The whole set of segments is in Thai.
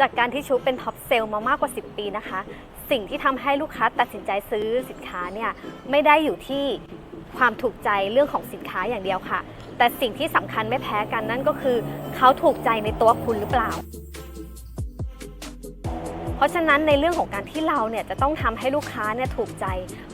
จากการที่ชุเป็นท็อปเซลล์มามากกว่า 10 ปีนะคะ สิ่งที่ทำให้ลูกค้าตัดสินใจซื้อสินค้าเนี่ยไม่ได้อยู่ที่ความถูกใจเรื่องของสินค้าอย่างเดียวค่ะ แต่สิ่งที่สำคัญไม่แพ้กันนั่นก็คือ เขาถูกใจในตัวคุณหรือเปล่า เพราะฉะนั้นในเรื่องของการที่เราเนี่ยจะต้องทำให้ลูกค้าเนี่ยถูกใจ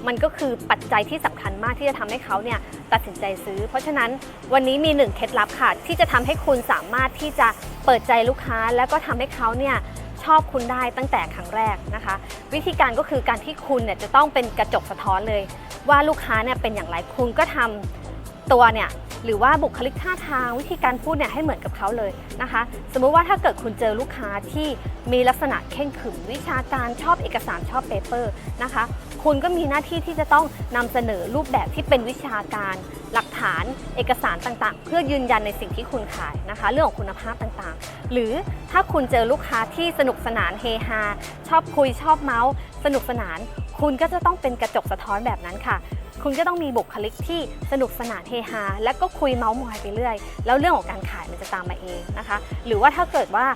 มันก็คือปัจจัยที่สำคัญมากที่จะทำให้เขาเนี่ยตัดสินใจซื้อ เพราะฉะนั้นวันนี้มีหนึ่งเคล็ดลับค่ะ ที่จะทำให้คุณสามารถที่จะเปิดใจลูกค้า แล้วก็ทำให้เขาเนี่ยชอบคุณได้ตั้งแต่ครั้งแรกนะคะ วิธีการก็คือการที่คุณเนี่ยจะต้องเป็นกระจกสะท้อนเลย ว่าลูกค้าเนี่ยเป็นอย่างไรคุณก็ทำตัวเนี่ย หรือว่าบุคลิกท่าทางวิธีการพูดเนี่ยให้เหมือนกับเขาเลยนะคะ สมมุติว่าถ้าเกิดคุณเจอลูกค้าที่มีลักษณะเข่งขึมวิชาการชอบเอกสารชอบเปเปอร์นะคะ คุณก็มีหน้าที่ที่จะต้องนำเสนอรูปแบบที่เป็นวิชาการ หลักฐานเอกสารต่างๆ เพื่อยืนยันในสิ่งที่คุณขายนะคะ เรื่องของคุณภาพต่างๆ หรือถ้าคุณเจอลูกค้าที่สนุกสนานเฮฮาชอบคุยชอบเมาส์สนุกสนาน คุณก็จะต้องเป็นกระจกสะท้อนแบบนั้นค่ะ คุณก็ต้องมีบุคลิกที่สนุกสนานเฮฮาและก็คุยเมาส์มอยไปเรื่อย แล้วเรื่องของการขายมันจะตามมาเองนะคะ หรือว่าถ้าเกิดว่า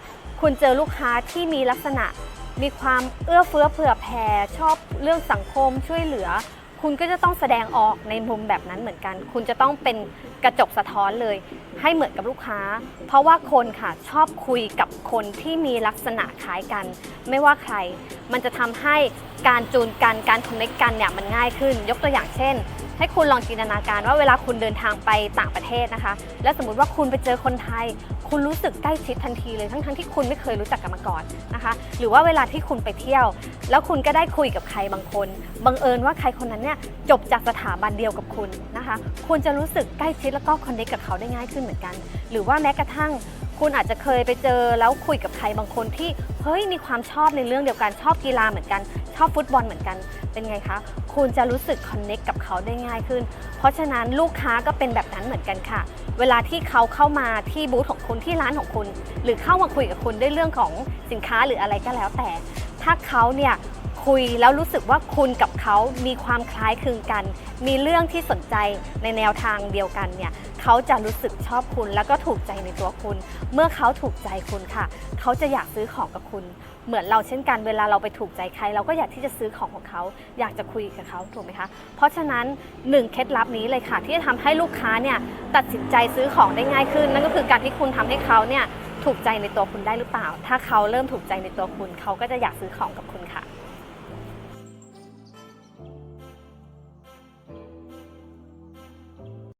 คุณเจอลูกค้าที่มีลักษณะ มีความเอื้อเฟื้อเผื่อแผ่ชอบเรื่องสังคมช่วยเหลือ คุณก็จะต้องแสดงออกในมุมแบบนั้นเหมือนกัน คุณจะต้องเป็นกระจกสะท้อนเลย ให้เหมือนกับลูกค้า เพราะว่าคนค่ะชอบคุยกับคนที่มีลักษณะคล้ายกัน ไม่ว่าใคร มันจะทำให้การจูนกันการคอนเนคกันเนี่ยมันง่ายขึ้น ยกตัวอย่างเช่น ให้คุณลองจินตนาการว่าเวลาคุณเดินทางไปต่างประเทศนะคะ แล้วสมมติว่าคุณไปเจอคนไทย คุณรู้สึกใกล้ชิดทันทีเลยทั้งๆที่คุณไม่เคยรู้จักกันมาก่อนนะคะ หรือว่าเวลาที่คุณไปเที่ยว แล้วคุณก็ได้คุยกับใครบางคนบังเอิญว่าใครคนนั้นเนี่ยจบจากสถาบันเดียวกับคุณนะคะ คุณจะรู้สึกใกล้ชิดแล้วก็คอนเนคกับเขาได้ง่ายขึ้นเหมือนกัน หรือว่าแม้กระทั่ง คุณอาจจะเคยไปเจอแล้วคุยกับใครบางคนที่เฮ้ยมีความชอบในเรื่องเดียวกันชอบกีฬาเหมือนกัน ชอบฟุตบอลเหมือนกันเป็นไงคะคุณจะรู้สึกคอนเน็กกับเขาได้ง่ายขึ้น เพราะฉะนั้นลูกค้าก็เป็นแบบนั้นเหมือนกันค่ะ เวลาที่เขาเข้ามาที่บูธของคุณที่ร้านของคุณ หรือเข้ามาคุยกับคุณด้วยเรื่องของสินค้าหรืออะไรก็แล้วแต่ ถ้าเขาเนี่ย คุยแล้วรู้สึกว่าคุณกับเขามีความคล้ายคลึงกัน มีเรื่องที่สนใจในแนวทางเดียวกันเนี่ยเขาจะรู้สึกชอบคุณแล้วก็ถูกใจในตัวคุณ เมื่อเขาถูกใจคุณค่ะ เขาจะอยากซื้อของกับคุณ เหมือนเราเช่นกันเวลาเราไปถูกใจใคร เราก็อยากที่จะซื้อของของเขา อยากจะคุยกับเขาถูกไหมคะ เพราะฉะนั้นหนึ่งเคล็ดลับนี้เลยค่ะ ที่จะทำให้ลูกค้าเนี่ยตัดสินใจซื้อของได้ง่ายขึ้น นั่นก็คือการที่คุณทำให้เขาเนี่ยถูกใจในตัวคุณได้หรือเปล่า ถ้าเขาเริ่มถูกใจในตัวคุณ เขาก็จะอยากซื้อของกับคุณค่ะ